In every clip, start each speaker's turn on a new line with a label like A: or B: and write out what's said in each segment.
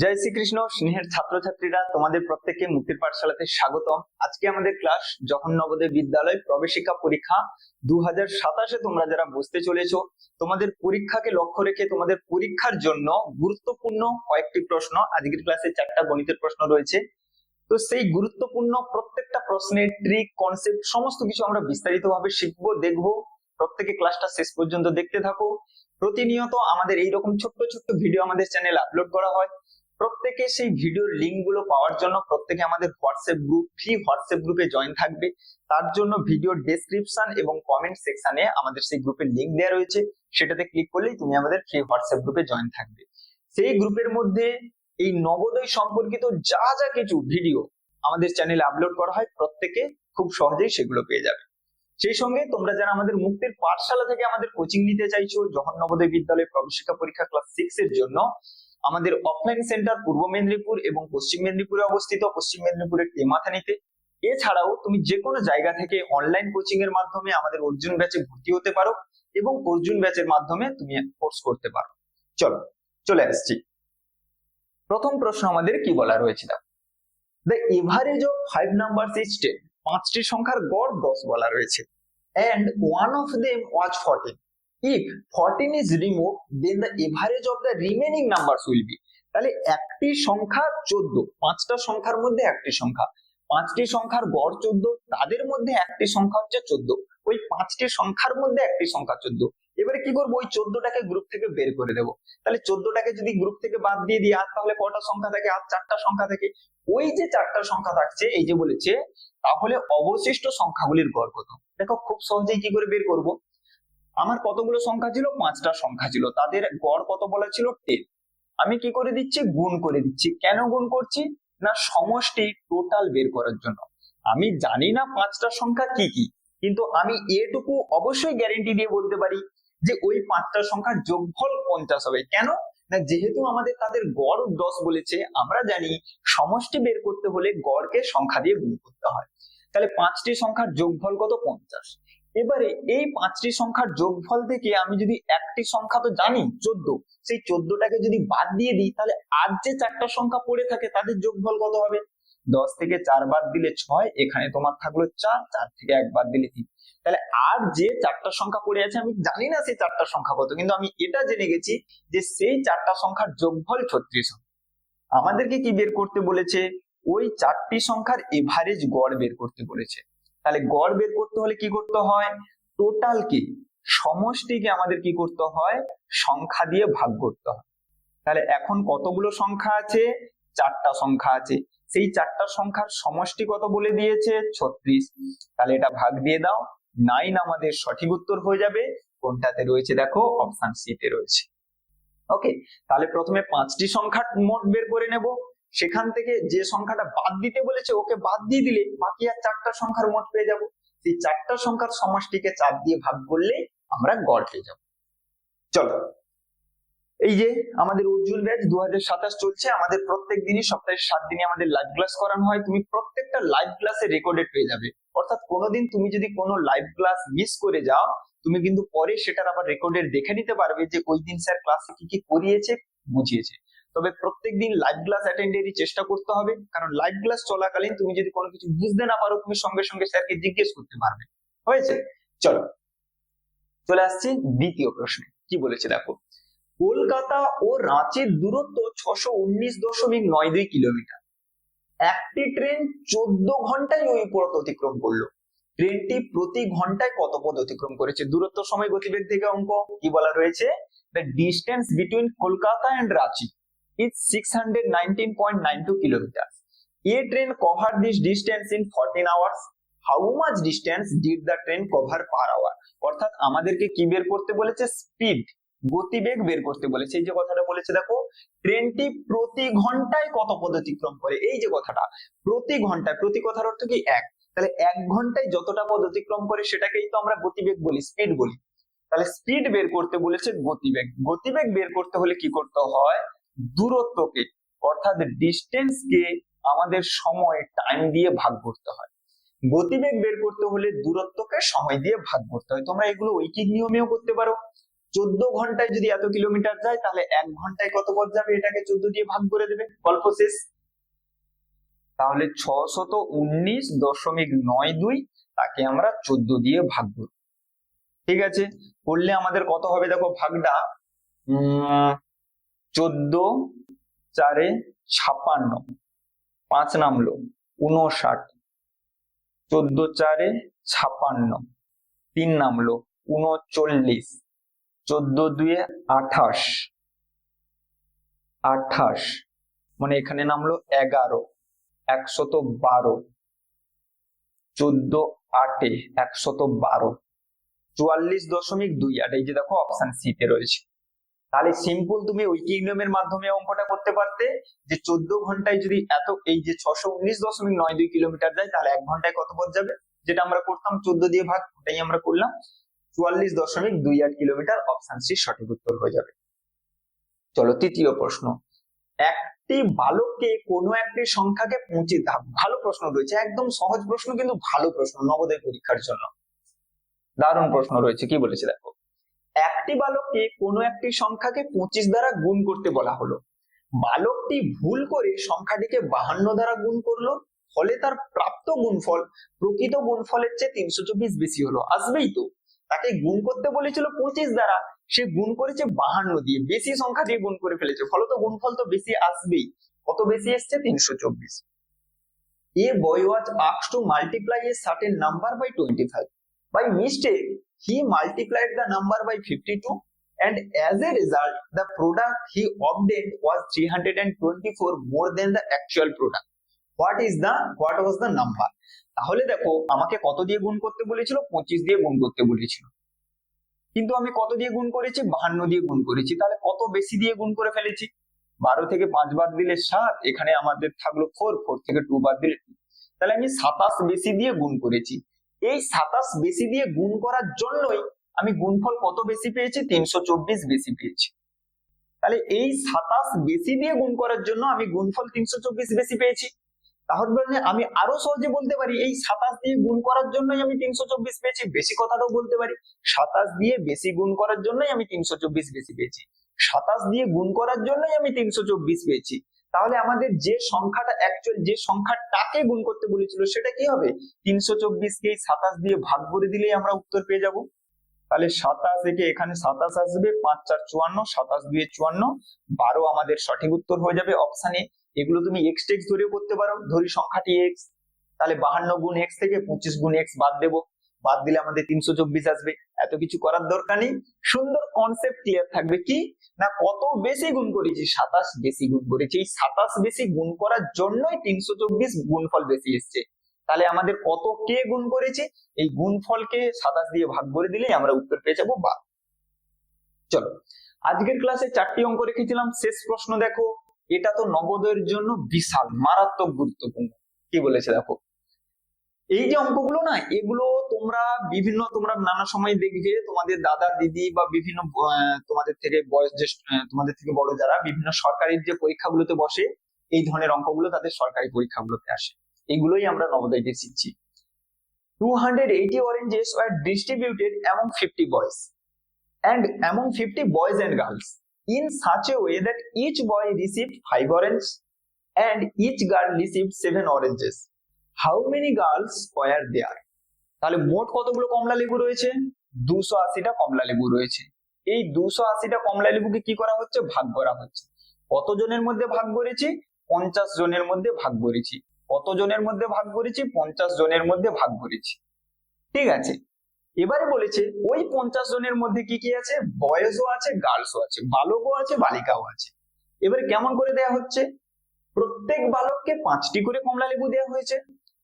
A: জয় শ্রীকৃষ্ণ, স্নেহের ছাত্রছাত্রীরা, তোমাদের প্রত্যেককে মুক্তির পাঠশালাতে স্বাগতম। আজকে আমাদের ক্লাস যখন বিদ্যালয় প্রবেশিকা পরীক্ষা। দু হাজার সাতাশে তোমরা যারা বসতে চলেছো, তোমাদের পরীক্ষাকে লক্ষ্য রেখে তোমাদের পরীক্ষার জন্য গুরুত্বপূর্ণ কয়েকটি প্রশ্ন, আজকের ক্লাসে চারটা গণিতের প্রশ্ন রয়েছে। তো সেই গুরুত্বপূর্ণ প্রত্যেকটা প্রশ্নের ট্রিক কনসেপ্ট সমস্ত কিছু আমরা বিস্তারিত ভাবে শিখব, দেখব। প্রত্যেকে ক্লাসটা শেষ পর্যন্ত দেখতে থাকো। প্রতিনিয়ত আমাদের এইরকম ছোট্ট ছোট্ট ভিডিও আমাদের চ্যানেলে আপলোড করা হয়। প্রত্যেকে সেই ভিডিওর লিঙ্কগুলো পাওয়ার জন্য প্রত্যেকে আমাদের হোয়াটসঅ্যাপ গ্রুপ ফ্রি হোয়াটসঅ্যাপ গ্রুপে জয়েন থাকবে। তার জন্য ভিডিওর ডেসক্রিপশন এবং কমেন্ট সেকশনে আমাদের সেই গ্রুপের লিঙ্ক দেওয়া রয়েছে। সেটাতে ক্লিক করলেই তুমি আমাদের ফ্রি হোয়াটসঅ্যাপ গ্রুপে জয়েন থাকবে। সেই গ্রুপের মধ্যে এই নবোদয় সম্পর্কিত যা যা কিছু ভিডিও আমাদের চ্যানেলে আপলোড করা হয়, প্রত্যেকে খুব সহজেই সেগুলো পেয়ে যাবে। সেই সঙ্গে তোমরা যারা আমাদের মুক্তির পাঠশালা থেকে আমাদের কোচিং নিতে চাইছো জহর নবোদয় বিদ্যালয় প্রবেশিকা পরীক্ষা ক্লাস সিক্স এর জন্য আমাদের অফলাইন সেন্টার পূর্ব মেদিনীপুর এবং পশ্চিম মেদিনীপুরে অবস্থিত। পশ্চিম মেদিনীপুরের টেমাথানিতে এছাড়াও তুমি যে কোনো জায়গা থেকে অনলাইন কোচিং এর মাধ্যমে আমাদের অর্জুন ব্যাচে ভর্তি হতে পারো এবং অর্জুন ব্যাচের মাধ্যমে তুমি কোর্স করতে পারো। চলো, চলে আসছি। প্রথম প্রশ্ন আমাদের কি বলা রয়েছে? দেখো the average of five number is পাঁচটি সংখ্যার গড় দশ বলা রয়েছে। And one of them was 14 if 14 is removed, then the average of the remaining numbers will be. তাহলে একটি সংখ্যা 14 পাঁচটা সংখ্যার মধ্যে একটি সংখ্যা। পাঁচটি সংখ্যার গড় 14 তাদের মধ্যে একটি সংখ্যা হচ্ছে 14 ওই পাঁচটি সংখ্যার মধ্যে একটি সংখ্যা 14 এবারে কি করব? ওই 14টাকে গ্রুপ থেকে বের করে দেব। তাহলে 14টাকে যদি গ্রুপ থেকে বাদ দিয়ে দিই, আর তাহলে কটা সংখ্যা থাকে? আর চারটা সংখ্যা থাকে। ওই যে চারটা সংখ্যা থাকছে, এই যে বলেছে, তাহলে অবশিষ্ট সংখ্যাগুলির গড় কত? দেখো, খুব সহজেই কি করে বের করব? আমার কতগুলো সংখ্যা ছিল? পাঁচটা সংখ্যা ছিল। তাদের গড় কত বলা ছিল? টেন আমি কি করে দিচ্ছি? গুণ করে দিচ্ছি। কেন গুণ করছি? না, সমষ্টি টোটাল বের করার জন্য। আমি জানি না পাঁচটা সংখ্যা কি কি, কিন্তু আমি এটুকু অবশ্যই গ্যারেন্টি দিয়ে বলতে পারি যে ওই পাঁচটা সংখ্যার যোগফল পঞ্চাশ হবে। কেন? না, যেহেতু আমাদের তাদের গড় দশ বলেছে, আমরা জানি সমষ্টি বের করতে হলে গড়কে সংখ্যা দিয়ে গুণ করতে হয়। তাহলে পাঁচটি সংখ্যার যোগফল কত? পঞ্চাশ। এবারে এই পাঁচটি সংখ্যার যোগফল থেকে আমি যদি একটি সংখ্যা তো জানি, চোদ্দ। সেই চোদ্দটাকে যদি বাদ দিয়ে দিই, তাহলে আর যে চারটা সংখ্যা পড়ে থাকে, তাদের যোগফল কত হবে? দশ থেকে চার বাদ দিলে ছয়, এখানে তোমার থাকল চার চার থেকে এক বাদ দিলে তিন। তাহলে আর যে চারটা সংখ্যা পড়ে আছে, আমি জানি না সেই চারটা সংখ্যা কত, কিন্তু আমি এটা জেনে গেছি যে সেই চারটা সংখ্যার যোগফল ছত্রিশ আমাদেরকে কি বের করতে বলেছে? ওই চারটি সংখ্যার এভারেজ গড় বের করতে বলেছে। তাহলে গড় বের করতে হলে কি করতে হয়? টোটাল কি? সমষ্টিকে আমাদের কি করতে হয়? সংখ্যা দিয়ে ভাগ করতে হয়। তাহলে এখন কতগুলো সংখ্যা আছে? চারটা সংখ্যা আছে। সেই চারটা সংখ্যার সমষ্টি কত বলে দিয়েছে? ছত্রিশ। তাহলে এটা ভাগ দিয়ে দাও। নাইন আমাদের সঠিক উত্তর হয়ে যাবে। কোনটাতে রয়েছে? দেখো অপশন সি তে রয়েছে। ওকে তাহলে প্রথমে পাঁচটি সংখ্যা মোট বের করে নেব। সেখান থেকে যে সংখ্যাটা বাদ দিতে বলেছে, ওকে বাদ দিয়ে দিলে বাকি আর চারটা সংখ্যার মোট পেয়ে যাব। সেই চারটা সংখ্যার সমষ্টিকে চার দিয়ে ভাগ করলে আমরা গড় পেয়ে যাব। চলো। এই যে আমাদের উজ্জ্বল ব্যাচ দু চলছে, আমাদের প্রত্যেক দিনই সপ্তাহে সাত দিনে আমাদের লাইভ ক্লাস করানো হয়। তুমি প্রত্যেকটা লাইভ ক্লাসে রেকর্ডেড পেয়ে যাবে। অর্থাৎ কোনোদিন তুমি যদি কোনো লাইভ ক্লাস মিস করে যাও, তুমি কিন্তু পরে সেটার আবার রেকর্ডেড দেখে নিতে পারবে যে ওই দিন স্যার ক্লাসে কি কি করিয়েছে, বুঝিয়েছে। তবে প্রত্যেকদিন লাইভ ক্লাস অ্যাটেন্ডেরই চেষ্টা করতে হবে। কারণ লাইভ ক্লাস চলাকালীন তুমি যদি কোনো কিছু বুঝতে না পারো, তুমি সঙ্গে সঙ্গে স্যারকে জিজ্ঞেস করতে পারবে। হয়েছে? চলো। চলে আসছি দ্বিতীয় প্রশ্নে। কি বলেছে দেখো? কলকাতা ও রাঁচির দূরত্ব ছশো উনিশ দশমিক নয় দুই কিলোমিটার। একটি ট্রেন চোদ্দ ঘন্টায় ওই পথ অতিক্রম করল। ট্রেনটি প্রতি ঘন্টায় কত পথ অতিক্রম করেছে? দূরত্ব, সময়, গতিবেগ থেকে অঙ্ক কি বলা রয়েছে? The distance between Kolkata and Ranchi. Is 619.92 kilometers. A train covered this distance in 14 hours. How much distance did the train cover per hour? অর্থাৎ আমাদেরকে কি বের করতে বলেছে? স্পিড গতিবেগ বের করতে বলেছে। এই যে কথাটা বলেছে, দেখো ট্রেনটি প্রতি ঘন্টায় কত পদ অতিক্রম করে? এই যে কথাটা, প্রতি ঘন্টায়, প্রতি কথার অর্থ কি? এক। তাহলে এক ঘন্টায় যতটা পদ অতিক্রম করে, সেটাকেই তো আমরা গতিবেগ বলি স্পিড বলি। তাহলে স্পিড বের করতে বলেছে গতিবেগ। গতিবেগ বের করতে হলে কি করতে হয়? দূরত্বকে, অর্থাৎ ডিস্টেন্সকে আমাদের সময় টাইম দিয়ে ভাগ করতে হয়। গতিবেগ বের করতে হলে দূরত্বকে সময় দিয়ে ভাগ করতে হয়। তোমরা এগুলো ঐকিক নিয়মেও করতে পারো। চোদ্দ ঘন্টায় যদি এত কিলোমিটার যায়, তাহলে এক ঘন্টায় কত পথ যাবে? এটাকে চোদ্দ দিয়ে ভাগ করে দেবে। গল্প শেষ। তাহলে ছশত উনিশ দশমিক নয় দুই, তাকে আমরা চোদ্দ দিয়ে ভাগ করব ঠিক আছে? করলে আমাদের কত হবে? দেখো ভাগটা চোদ্দ চারে ছাপান্ন। পাঁচ নামলো উনষাট চোদ্দ চারে ছাপান্ন। তিন নামলো উনচল্লিশ চোদ্দ দুয়ে আঠাশ। আঠাশ মানে এখানে নামলো এগারো, একশত বারো। চোদ্দ আটে একশত বারো। চুয়াল্লিশ দশমিক দুই আট, এই যে দেখো অপশন সি তে রয়েছে। তাহলে সিম্পল তুমি উইকি নিয়মের মাধ্যমে অঙ্কটা করতে পারতে, যে চোদ্দ ঘন্টায় যদি এত, এই যে ছশো উনিশ দশমিক নয় দুই কিলোমিটার যায়, তাহলে এক ঘন্টায় কত পথ যাবে? যেটা আমরা করতাম চোদ্দ দিয়ে ভাগ, ওটাই আমরা করলাম। চুয়াল্লিশ দশমিক দুই আট কিলোমিটার অপশন সি সঠিক উত্তর হয়ে যাবে। চলো তৃতীয় প্রশ্ন। একটি বালককে কোনো একটি সংখ্যাকে পৌঁছে দাও ভালো প্রশ্ন রয়েছে, একদম সহজ প্রশ্ন, কিন্তু ভালো প্রশ্ন নবোদয় পরীক্ষার জন্য। দারুণ প্রশ্ন রয়েছে, কি বলেছে দেখো। একটি বালককে কোনো একটি সংখ্যাকে পঁচিশ দ্বারা গুণ করতে বলা হলো। বালকটি ভুল করে সংখ্যাটিকে বাহান্ন দ্বারা গুণ করল, ফলে তার প্রাপ্ত গুণফল, প্রকৃত গুণফলের চেয়ে তিনশো চব্বিশ বেশি হলো। আসবেই তো। তাকে গুণ করতে বলেছিল পঁচিশ দ্বারা, সে গুণ করেছে বাহান্ন দিয়ে। বেশি সংখ্যা দিয়ে গুণ করে ফেলেছে ফলত গুণফল তো বেশি আসবেই। কত বেশি এসছে? তিনশো চব্বিশ। A boy was আক্স to multiply a certain number by twenty five by mistake he multiplied the number by 52 and as a result, the product he obtained was 324 more than the actual product. What is the, what was the number? তাহলে দেখো, আমাকে কত দিয়ে গুণ করতে বলেছিল? পঁচিশ দিয়ে গুণ করতে বলেছিল। কিন্তু আমি কত দিয়ে গুণ করেছি? বাহান্ন দিয়ে গুণ করেছি। তাহলে কত বেশি দিয়ে গুণ করে ফেলেছি? বারো থেকে পাঁচ বাদ দিলে সাত, এখানে আমাদের থাকল ফোর ফোর থেকে টু বাদ দিলে তাহলে আমি সাতাশ বেশি দিয়ে গুণ করেছি। এই সাতাশ বেশি দিয়ে গুণ করার জন্যই আমি গুণফল কত বেশি পেয়েছি? তিনশো চব্বিশ বেশি পেয়েছি। তাহলে এই সাতাশ বেশি দিয়ে গুণ করার জন্য আমি গুণফল তিনশো চব্বিশ বেশি পেয়েছি। তাহলে মানে আমি আরও সহজে বলতে পারি, এই সাতাশ দিয়ে গুণ করার জন্যই আমি তিনশো চব্বিশ পেয়েছি। বেশি কথাটাও বলতে পারি, সাতাশ দিয়ে বেশি গুণ করার জন্যই আমি তিনশো চব্বিশ বেশি পেয়েছি। সাতাশ দিয়ে গুণ করার জন্যই আমি তিনশো চব্বিশ পেয়েছি। তাহলে আমাদের যে সংখ্যাটা অ্যাকচুয়াল যে সংখ্যাটাকে গুণ করতে বলেছিল সেটা কি হবে? তিনশো চব্বিশকে সাতাশ দিয়ে ভাগ করে দিলেই আমরা উত্তর পেয়ে যাব। তাহলে সাতাশ একে এখানে সাতাশ আসবে, পাঁচ, চার, চুয়ান্ন, সাতাশ দুয়ে চুয়ান্ন, বারো আমাদের সঠিক উত্তর হয়ে যাবে অপশানে এগুলো তুমি এক্স টেক্স ধরেও করতে পারো, ধরি সংখ্যাটি এক্স তাহলে বাহান্ন গুণ এক্স থেকে পঁচিশ গুণ এক্স বাদ দেবো। বাদ দিলে আমাদের তিনশো চব্বিশ আসবে। এত কিছু করার দরকার নেই। সুন্দর কনসেপ্ট ক্লিয়ার থাকবে কি? না, কত বেশি গুণ করেছি? সাতাশ বেশি গুণ করেছি। এই সাতাশ বেশি গুণ করার জন্যই তিনশো চব্বিশ গুণফল বেশি এসছে। তাহলে আমাদের কত কে গুণ করেছে? এই গুণফলকে সাতাশ দিয়ে ভাগ করে দিলেই আমরা উত্তর পেয়ে যাব বা। চলো, আজকের ক্লাসে চারটি অঙ্ক রেখেছিলাম। শেষ প্রশ্ন দেখো। এটা তো নবোদয়ের জন্য বিশাল, মারাত্মক গুরুত্বপূর্ণ। কি বলেছে দেখো? এই যে অঙ্কগুলো না, এগুলো তোমরা বিভিন্ন, তোমরা নানা সময় দেখবে তোমাদের দাদা, দিদি বা বিভিন্ন তোমাদের থেকে বয়স জ্যেষ্ঠ তোমাদের থেকে বড় যারা বিভিন্ন সরকারি যে পরীক্ষাগুলোতে বসে, এই ধরনের অঙ্কগুলো তাদের সরকারি পরীক্ষাগুলোতে আসে এগুলোই আমরা নবোদয়তে শিখছি two hundred eighty oranges were distributed among fifty boys and among fifty boys and girls in such a way that each boy received five oranges and each girl received seven oranges. How many girls were there? তাহলে মোট কতগুলো কমলা লেবু রয়েছে? দুশো আশিটা কমলা লেবু রয়েছে। এই দুশো আশিটা কমলা লেবুকে কি করা হচ্ছে? ভাগ করা হচ্ছে। কত জনের মধ্যে ভাগ করেছি? পঞ্চাশ জনের মধ্যে ভাগ করেছি। কত জনের মধ্যে ভাগ করেছি? পঞ্চাশ জনের মধ্যে ভাগ করেছি। ঠিক আছে? এবারে বলেছে, ওই পঞ্চাশ জনের মধ্যে কি কি আছে? বয়েজও আছে গার্লসও আছে, বালকও আছে, বালিকাও আছে। এবারে কেমন করে দেয়া হচ্ছে? প্রত্যেক বালককে পাঁচটি করে কমলা লেবু দেওয়া হয়েছে।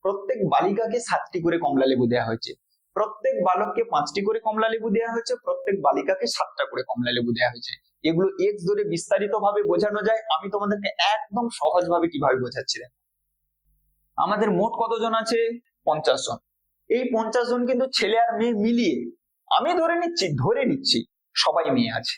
A: প্রত্যেক বালিকাকে সাতটি করে কমলা লেবু দেওয়া হয়েছে। প্রত্যেক বালককে পাঁচটি করে কমলা লেবু দেওয়া হয়েছে, প্রত্যেক বালিকাকে সাতটা করে কমলা লেবু দেওয়া হয়েছে। এগুলো এক্স ধরে বিস্তারিত ভাবে বোঝানো যায়, আমি তোমাদেরকে একদম সহজ ভাবে কীভাবে বোঝাচ্ছি আমাদের মোট কতজন আছে? পঞ্চাশ জন। এই পঞ্চাশ জন কিন্তু ছেলে আর মেয়ে মিলিয়ে, আমি ধরে নিচ্ছি ধরে নিচ্ছি, সবাই মেয়ে আছে।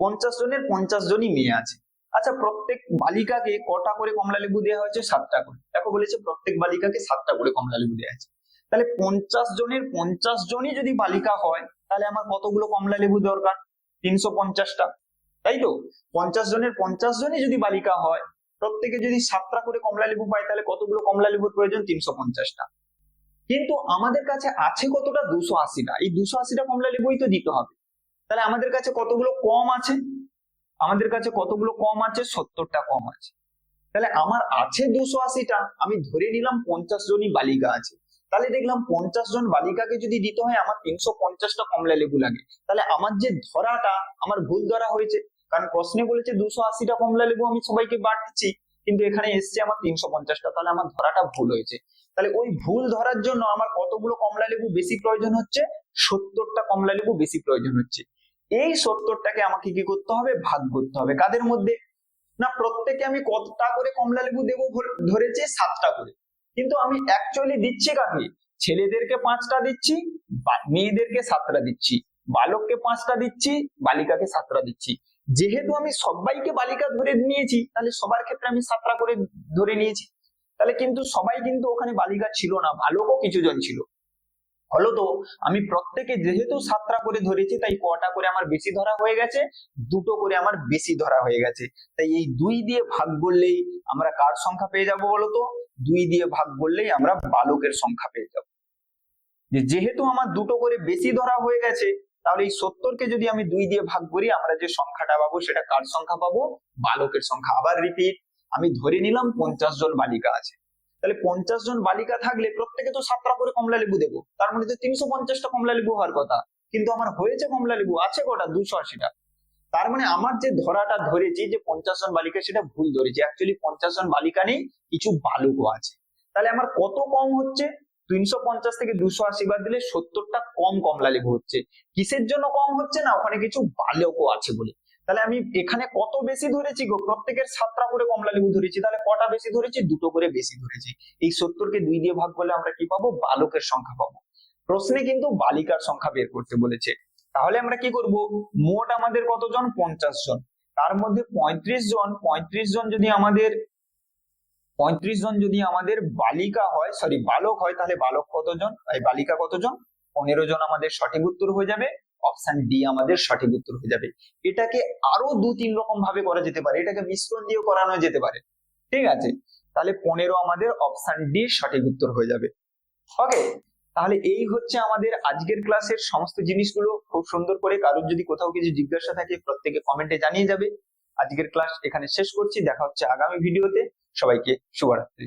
A: পঞ্চাশ জনের পঞ্চাশ জনই মেয়ে আছে। আচ্ছা প্রত্যেক বালিকাকে কটা করে কমলা লেবু দেওয়া হয়েছে? সাতটা করে। দেখো বলেছে প্রত্যেক বালিকাকে সাতটা করে কমলা লেবু দেওয়া হয়েছে। তাহলে পঞ্চাশ জনের, পঞ্চাশ জনই যদি বালিকা হয়, তাহলে আমার কতগুলো কমলা লেবু দরকার? তিনশো পঞ্চাশটা। তাই তো? পঞ্চাশ জনের, পঞ্চাশ জনই যদি বালিকা হয়, প্রত্যেকে যদি সাতটা করে কমলা লেবু পায়, তাহলে কতগুলো কমলা লেবুর প্রয়োজন? তিনশো পঞ্চাশটা। কিন্তু আমাদের কাছে আছে কতটা? দুশো আশিটা। এই দুশো আশিটা কমলা লেবুই তো দিতে হবে। তাহলে আমাদের কাছে কতগুলো কম আছে? আমাদের কাছে কতগুলো কম আছে? সত্তরটা কম আছে। তাহলে আমার আছে দুশো আশিটা, আমি ধরে নিলাম পঞ্চাশ জনই বালিকা আছে। তাহলে দেখলাম পঞ্চাশ জন বালিকাকে যদি দিতে হয়, আমার তিনশো পঞ্চাশটা কমলা লেবু লাগে। তাহলে আমার যে ধরাটা, আমার ভুল ধরা হয়েছে। কারণ প্রশ্নে বলেছে দুশো আশিটা কমলা লেবু আমি সবাইকে বাড়ছি কিন্তু এখানে এসছে আমার তিনশো পঞ্চাশটা, তাহলে আমার ধরাটা ভুল হয়েছে। তাহলে ওই ভুল ধরার জন্য আমার কতগুলো কমলা লেবু বেশি প্রয়োজন হচ্ছে? সত্তরটা কমলা লেবু বেশি প্রয়োজন হচ্ছে। এই সত্তরটাকে আমাকে কি করতে হবে? ভাগ করতে হবে। কাদের মধ্যে? না, প্রত্যেকে আমি কতটা করে কমলা লেবু দেবো ধরেছি সাতটা করে। কিন্তু আমি অ্যাকচুয়ালি দিচ্ছি কাকে? ছেলেদেরকে পাঁচটা দিচ্ছি মেয়েদেরকে সাতটা দিচ্ছি, বালককে পাঁচটা দিচ্ছি, বালিকাকে সাতটা দিচ্ছি। যেহেতু আমি সবাইকে বালিকা ধরে নিয়েছি, তাহলে সবার ক্ষেত্রে আমি সাতটা করে ধরে নিয়েছি। তাহলে কিন্তু সবাই কিন্তু ওখানে বালিকা ছিল না, বালকও কিছু জন ছিল। ফলত আমি প্রত্যেকে যেহেতু সাতটা করে ধরেছি, তাই কটা করে আমার বেশি ধরা হয়ে গেছে, দুটো করে আমার বেশি ধরা হয়ে গেছে। তাই এই দুই দিয়ে ভাগ করলেই আমরা কার সংখ্যা পেয়ে যাব বলতো দুই দিয়ে ভাগ করলেই আমরা বালকের সংখ্যা পেয়ে যাব। যেহেতু আমার দুটো করে বেশি ধরা হয়ে গেছে, তাহলে এই সত্তরকে যদি আমি দুই দিয়ে ভাগ করি, আমরা যে সংখ্যাটা পাবো, সেটা কার সংখ্যা পাবো? বালকের সংখ্যা। আবার রিপিট আমি ধরে নিলাম পঞ্চাশ জন বালিকা আছে। তাহলে পঞ্চাশ জন বালিকা থাকলে প্রত্যেকে তো সাতটা করে কমলা লেবু দেবো। তার মানে তো তিনশো পঞ্চাশটা কমলা লেবু হওয়ার কথা। কিন্তু আমার হয়েছে কমলা লেবু, আছে কটা? দুশো আশিটা। তার মানে আমার যে ধরাটা ধরেছি, যে পঞ্চাশ জন বালিকা, সেটা ভুল ধরেছি। অ্যাকচুয়ালি পঞ্চাশ জন বালিকা নেই, কিছু বালকও আছে। তাহলে আমার কত কম হচ্ছে? তিনশো পঞ্চাশ থেকে দুশো আশি বাদ দিলে সত্তরটা কম কমলা লেবু হচ্ছে। কিসের জন্য কম হচ্ছে না? ওখানে কিছু বালকও আছে বলে। তাহলে আমি এখানে কত বেশি ধরেছি গো? প্রত্যেকের সাতটা করে কমলা লেবু ধরেছি, তাহলে কটা বেশি ধরেছি? দুটো করে বেশি ধরেছি। এই সত্তরকে দুই দিয়ে ভাগ করলে আমরা কি পাবো? বালকের সংখ্যা পাবো। প্রশ্নে কিন্তু বালিকার সংখ্যা বের করতে বলেছে। তাহলে আমরা কি করব? মোট আমাদের কতজন? পঞ্চাশ জন। তার মধ্যে পঁয়ত্রিশ জন পঁয়ত্রিশ জন যদি আমাদের, পঁয়ত্রিশ জন যদি আমাদের বালিকা হয় সরি বালক হয়, তাহলে বালক কতজন? বালিকা কতজন? পনেরো জন আমাদের সঠিক উত্তর হয়ে যাবে। অপশন ডি আমাদের সঠিক উত্তর হয়ে যাবে। এটাকে আরও দু তিন রকম ভাবে করা যেতে পারে। এটাকে মিশ্রণ দিয়েও করানো যেতে পারে। ঠিক আছে? তাহলে পনেরো আমাদের অপশন ডি সঠিক উত্তর হয়ে যাবে। ওকে তাহলে এই হচ্ছে আমাদের আজকের ক্লাসের সমস্ত জিনিসগুলো। খুব সুন্দর করে কারোর যদি কোথাও কিছু জিজ্ঞাসা থাকে, প্রত্যেকে কমেন্টে জানিয়ে যাবে। আজকের ক্লাস এখানে শেষ করছি। দেখা হচ্ছে আগামী ভিডিওতে সবাইকে শুভরাত্রি।